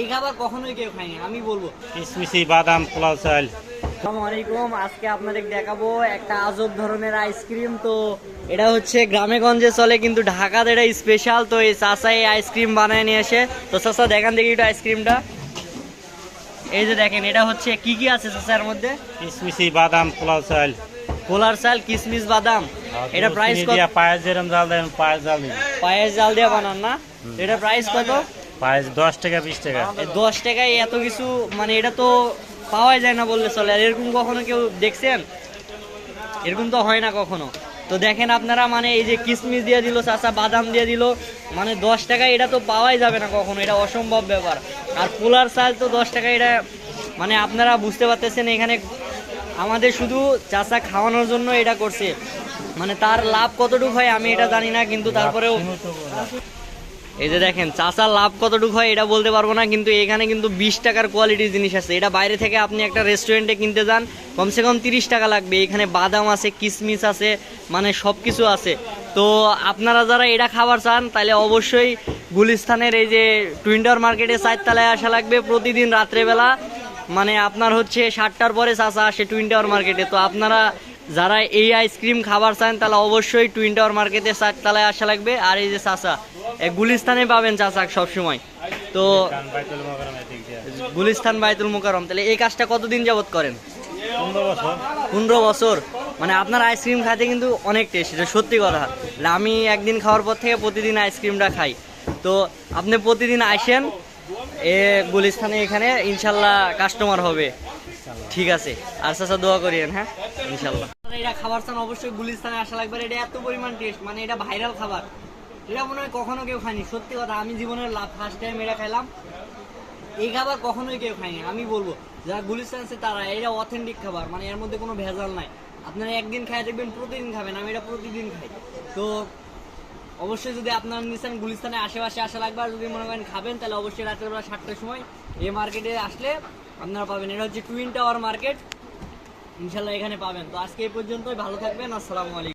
এই খাবার কখনোই কেউ খায়নি আমি বলব। কিশমিশি বাদাম পোলাও চাল। আসসালামু আলাইকুম আজকে আপনাদের দেখাবো একটা আজব ধরনের আইসক্রিম। তো এটা হচ্ছে গ্রামে গঞ্জে চলে কিন্তু ঢাকাতে এটা স্পেশাল তো এই চাষা এই আইসক্রিম বানায় নিয়ে এসে তো চাষা দেখান দেখি একটু আইসক্রিমটা। এই যে দেখেন এটা হচ্ছে কি কি আছে চাষার মধ্যে? কিশমিশি বাদাম পোলাও চাল। কোলার চাল কিশমিশ বাদাম। এটা প্রাইস কত? দিয়া যেরম জাল দেন জাল দিন। পায়েস জাল দিয়ে বানান না? এটা প্রাইস কত? পায়েস দশ টাকা বিশ টাকা। এই দশ টাকায় এত কিছু মানে এটা তো পাওয়াই যায় না বললে চলে। আর এরকম কখনো কেউ দেখছেন? এরকম তো হয় না কখনো। তো দেখেন আপনারা মানে এই যে কিশমিশ দিয়ে দিল চাচা বাদাম দিয়ে দিল মানে দশ টাকায় এটা তো পাওয়াই যাবে না কখনো। এটা অসম্ভব ব্যাপার। আর পোলার চাল তো দশ টাকা এটা মানে আপনারা বুঝতে পারতেছেন এখানে আমাদের শুধু চাচা খাওয়ানোর জন্য এটা করছে। মানে তার লাভ কতটুকু হয় আমি এটা জানি না কিন্তু তারপরেও এই যে দেখেন, চাচার লাভ কতটুকু হয় এটা বলতে পারব না, কিন্তু এখানে কিন্তু বিশ টাকার কোয়ালিটির জিনিস আছে। এটা বাইরে থেকে আপনি একটা রেস্টুরেন্টে কিনতে যান, কমসে কম তিরিশ টাকা লাগবে। এখানে বাদাম আছে কিশমিশ আছে মানে সব কিছু আছে। তো আপনারা যারা এটা খাবার চান, তাহলে অবশ্যই গুলিস্তানের এই যে টুইন্টার মার্কেটে চারতলায় আসা লাগবে প্রতিদিন রাত্রেবেলা। মানে আপনার হচ্ছে সাতটার পরে চাচা আসে টুইন টাওয়ার মার্কেটে তো আপনারা যারা এই আইসক্রিম খাবার চান, তাহলে অবশ্যই টুইন টাওয়ার মার্কেটে চারতলায় আসা লাগবে। আর এই যে চাচা গুলিস্তানে পাবেন চাচা সবসময়। তো বাইতুল মোকাররম গুলিস্তান বাইতুল মুকাররম তাহলে এই কাজটা কতদিন যাবত করেন? পনেরো বছর। মানে আপনার আইসক্রিম খাইতে কিন্তু অনেক টেস্ট এটা সত্যি কথা। আমি একদিন খাওয়ার পর থেকে প্রতিদিন আইসক্রিমটা খাই। তো আপনি প্রতিদিন আসেন এ গুলিস্তানে এখানে ইনশাল্লাহ কাস্টমার হবে। ঠিক আছে আর চাচা দোয়া করিয়েন হ্যাঁ? ইনশাল্লাহ। এটা খাবার চান অবশ্যই গুলিস্তানে আসা লাগবে। এটা এত পরিমাণ টেস্ট মানে এটা ভাইরাল খাবার। এটা মনে হয় কখনো কেউ খায়নি। সত্যি কথা, আমি জীবনের লাভ ফার্স্ট টাইম এটা খাইলাম এই খাবার কখনোই কেউ খায়নি, আমি বলব। যারা গুলিস্তান আছে তারা এটা অথেন্টিক খাবার মানে এর মধ্যে কোনো ভেজাল নাই। আপনারা একদিন খাই দেখবেন, প্রতিদিন খাবেন, আমি এটা প্রতিদিন খাই। তো অবশ্যই যদি আপনারা নিচ্ছেন গুলিস্তানের আশেপাশে আসা লাগবে, আর যদি মনে করেন খাবেন, তাহলে অবশ্যই রাতের বেলা সাতটার সময় এই মার্কেটে আসলে আপনারা পাবেন। এটা হচ্ছে টুইন টাওয়ার মার্কেট ইনশাল্লাহ এখানে পাবেন। তো আজকে এই পর্যন্তই, ভালো থাকবেন, আসসালামু আলাইকুম।